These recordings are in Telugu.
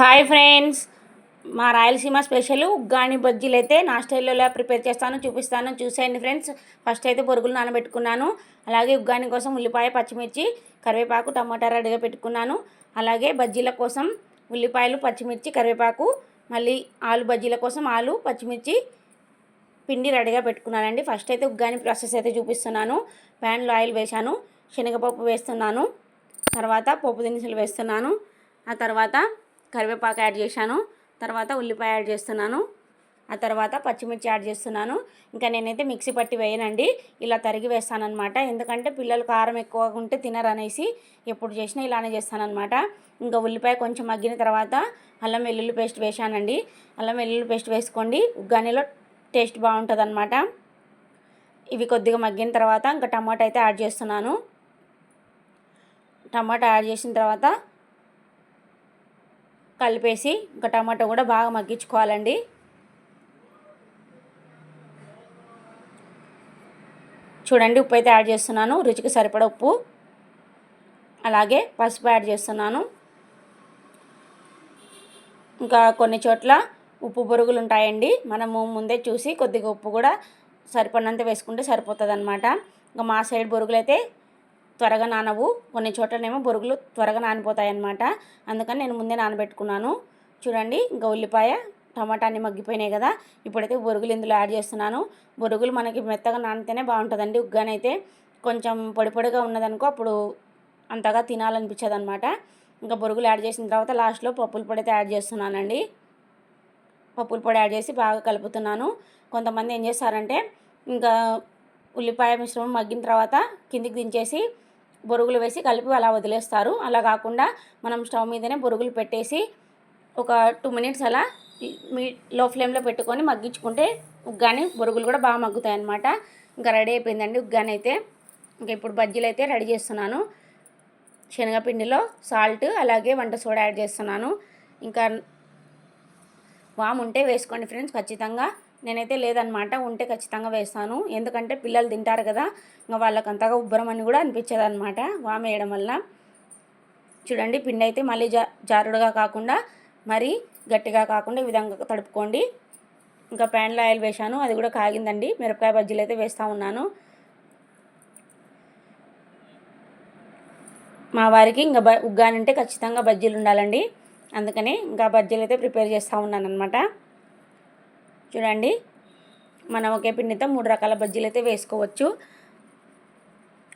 Hi friends. మా రాయలసీమ స్పెషల్ ఉగ్గాని బజ్జీలు అయితే నా స్టైల్లో ప్రిపేర్ చేస్తాను చూపిస్తాను చూసేయండి ఫ్రెండ్స్. ఫస్ట్ అయితే పొరుగులు నానబెట్టుకున్నాను. అలాగే ఉగ్గాని కోసం ఉల్లిపాయ పచ్చిమిర్చి కరివేపాకు టమాటా రెడీగా పెట్టుకున్నాను. అలాగే బజ్జీల కోసం ఉల్లిపాయలు పచ్చిమిర్చి కరివేపాకు మళ్ళీ ఆలు బజ్జీల కోసం ఆలు పచ్చిమిర్చి పిండి రెడీగా పెట్టుకున్నానండి. ఫస్ట్ అయితే ఉగ్గాని ప్రాసెస్ అయితే చూపిస్తున్నాను. ప్యాన్లో ఆయిల్ వేశాను శనగపప్పు వేస్తున్నాను తర్వాత పప్పు దినుసులు వేస్తున్నాను ఆ తర్వాత కరివేపాకు యాడ్ చేశాను. తర్వాత ఉల్లిపాయ యాడ్ చేస్తున్నాను. ఆ తర్వాత పచ్చిమిర్చి యాడ్ చేస్తున్నాను. ఇంకా నేనైతే మిక్సీ పట్టి వేయనండి. ఇలా తరిగి వేస్తానమాట ఎందుకంటే పిల్లలు కారం ఎక్కువగా ఉంటే తినరనేసి ఎప్పుడు చేసినా ఇలానే చేస్తానమాట ఇంకా ఉల్లిపాయ కొంచెం మగ్గిన తర్వాత అల్లం వెల్లుల్లి పేస్ట్ వేసానండి అల్లం వెల్లుల్లి పేస్ట్ వేసుకోండి. ఉగ్గానిలో టేస్ట్ బాగుంటుంది అనమాట ఇవి కొద్దిగా మగ్గిన తర్వాత ఇంకా టమాటా అయితే యాడ్ చేస్తున్నాను. టమాటా యాడ్ చేసిన తర్వాత కలిపేసి ఇంకా టమాటా కూడా బాగా మగ్గించుకోవాలండి. చూడండి ఉప్పు అయితే యాడ్ చేస్తున్నాను రుచికి సరిపడ ఉప్పు. అలాగే పసుపు యాడ్ చేస్తున్నాను. ఇంకా కొన్ని చోట్ల ఉప్పు బొరుగులు ఉంటాయండి. మనము ముందే చూసి కొద్దిగా ఉప్పు కూడా సరిపడినంత వేసుకుంటే సరిపోతుంది అనమాట ఇంకా మా సైడ్ బొరుగులు అయితే త్వరగా నానవు. కొన్ని చోట్లనేమో బొరుగులు త్వరగా నానిపోతాయి అన్నమాట అందుకని నేను ముందే నానబెట్టుకున్నాను. చూడండి ఇంకా ఉల్లిపాయ టమాటా అన్ని మగ్గిపోయినాయి కదా. ఇప్పుడైతే బొరుగులు ఇందులో యాడ్ చేస్తున్నాను. బొరుగులు మనకి మెత్తగా నానితేనే బాగుంటుందండి ఉగ్గానైతే. కొంచెం పొడి పొడిగా ఉన్నదనుకో అప్పుడు అంతగా తినాలనిపించదు అనమాట ఇంకా బొరుగులు యాడ్ చేసిన తర్వాత లాస్ట్లో పప్పుల పొడి అయితే యాడ్ చేస్తున్నానండి. పప్పుల పొడి యాడ్ చేసి బాగా కలుపుతున్నాను. కొంతమంది ఏం చేస్తారంటే ఇంకా ఉల్లిపాయ మిశ్రమం మగ్గిన తర్వాత కిందికి దించేసి బొరుగులు వేసి కలిపి అలా వదిలేస్తారు. అలా కాకుండా మనం స్టవ్ మీదనే బొరుగులు పెట్టేసి ఒక టూ మినిట్స్ అలా మీ లో ఫ్లేమ్లో పెట్టుకొని మగ్గించుకుంటే ఉగ్గాని బొరుగులు కూడా బాగా మగ్గుతాయి అన్నమాట ఇంకా రెడీ అయిపోయిందండి ఉగ్గాని అయితే ఇంకా ఇప్పుడు బజ్జీలు అయితే రెడీ చేస్తున్నాను. శనగపిండిలో సాల్ట్ అలాగే వంట సోడా యాడ్ చేస్తున్నాను. ఇంకా వామ్ ఉంటే వేసుకోండి ఫ్రెండ్స్ ఖచ్చితంగా. నేనైతే లేదనమాట ఉంటే ఖచ్చితంగా వేస్తాను. ఎందుకంటే పిల్లలు తింటారు కదా ఇంకా వాళ్ళకి అంతగా ఉబ్బరం అని కూడా అనిపించదు అనమాట వామ్ వేయడం వల్ల. చూడండి పిండి అయితే మళ్ళీ జా జారుడుగా కాకుండా మరి గట్టిగా కాకుండా ఈ విధంగా తడుపుకోండి. ఇంకా ప్యాన్లో ఆయిల్ వేశాను అది కూడా కాగిందండి. మిరపకాయ బజ్జీలు అయితే వేస్తూ ఉన్నాను. మా వారికి ఇంకా బ ఉగ్గానంటే ఖచ్చితంగా బజ్జీలు ఉండాలండి. అందుకని ఇంకా బజ్జీలు అయితే ప్రిపేర్ చేస్తూ ఉన్నాను అనమాట చూడండి. మనం ఒకే పిండితో మూడు రకాల బజ్జీలు అయితే వేసుకోవచ్చు.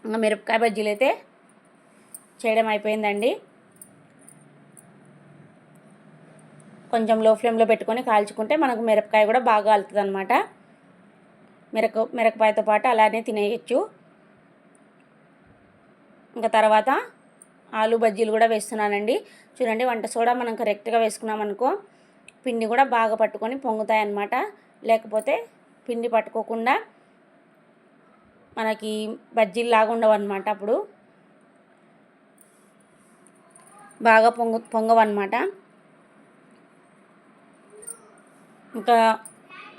ఇంకా మిరపకాయ బజ్జీలు అయితే చేయడం అయిపోయిందండి. కొంచెం లో ఫ్లేమ్లో పెట్టుకొని కాల్చుకుంటే మనకు మిరపకాయ కూడా బాగా అలుతుంది అనమాట మిరక మిరపకాయతో పాటు అలానే తినేయచ్చు. ఇంకా తర్వాత ఆలు బజ్జీలు కూడా వేస్తున్నానండి. చూడండి వంట సోడా మనం కరెక్ట్గా వేసుకున్నాం అనుకో పిండి కూడా బాగా పట్టుకొని పొంగుతాయి అన్నమాట లేకపోతే పిండి పట్టుకోకుండా మనకి బజ్జీలాగా ఉండవు అనమాట అప్పుడు. బాగా పొంగు పొంగవన్నమాట. ఇంకా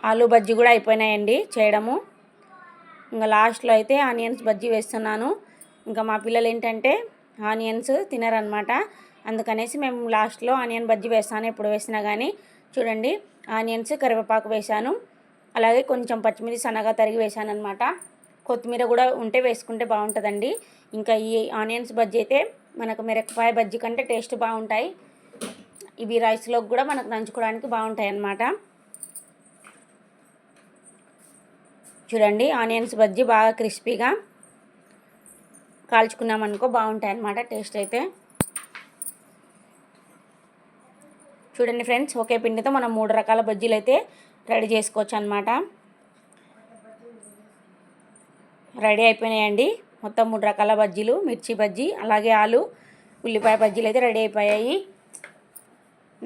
ఆలు బజ్జీ కూడా అయిపోయినాయండి చేయడము. ఇంకా లాస్ట్లో అయితే ఆనియన్స్ బజ్జీ వేస్తున్నాను. ఇంకా మా పిల్లలు ఏంటంటే ఆనియన్స్ తినరనమాట అందుకనేసి మేము లాస్ట్లో ఆనియన్ బజ్జీ వేస్తాను ఎప్పుడు వేసినా కానీ చూడండి ఆనియన్స్ కరివేపాకు వేశాను. అలాగే కొంచెం పచ్చిమిర్చి సన్నగా తరిగి వేశాను అనమాట కొత్తిమీర కూడా ఉంటే వేసుకుంటే బాగుంటుందండి. ఇంకా ఈ ఆనియన్స్ బజ్జీ అయితే మనకు మిరపకాయ బజ్జీ కంటే టేస్ట్ బాగుంటాయి. ఇవి రైస్లోకి కూడా మనకు నంచుకోవడానికి బాగుంటాయి అన్నమాట చూడండి ఆనియన్స్ బజ్జీ బాగా క్రిస్పీగా కాల్చుకున్నామనుకో బాగుంటాయి అన్నమాట టేస్ట్ అయితే. చూడండి ఫ్రెండ్స్ ఒకే పిండితో మనం మూడు రకాల బజ్జీలు అయితే రెడీ చేసుకోవచ్చు అనమాట రెడీ అయిపోయినాయండి. మొత్తం మూడు రకాల బజ్జీలు మిర్చి బజ్జీ అలాగే ఆలు ఉల్లిపాయ బజ్జీలు అయితే రెడీ అయిపోయాయి.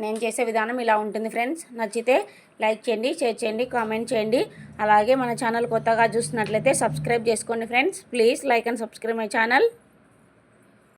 నేను చేసే విధానం ఇలా ఉంటుంది ఫ్రెండ్స్. నచ్చితే లైక్ చేయండి షేర్ చేయండి కామెంట్ చేయండి. అలాగే మన ఛానల్ కొత్తగా చూసినట్లయితే సబ్స్క్రైబ్ చేసుకోండి friends. Please like and subscribe my channel.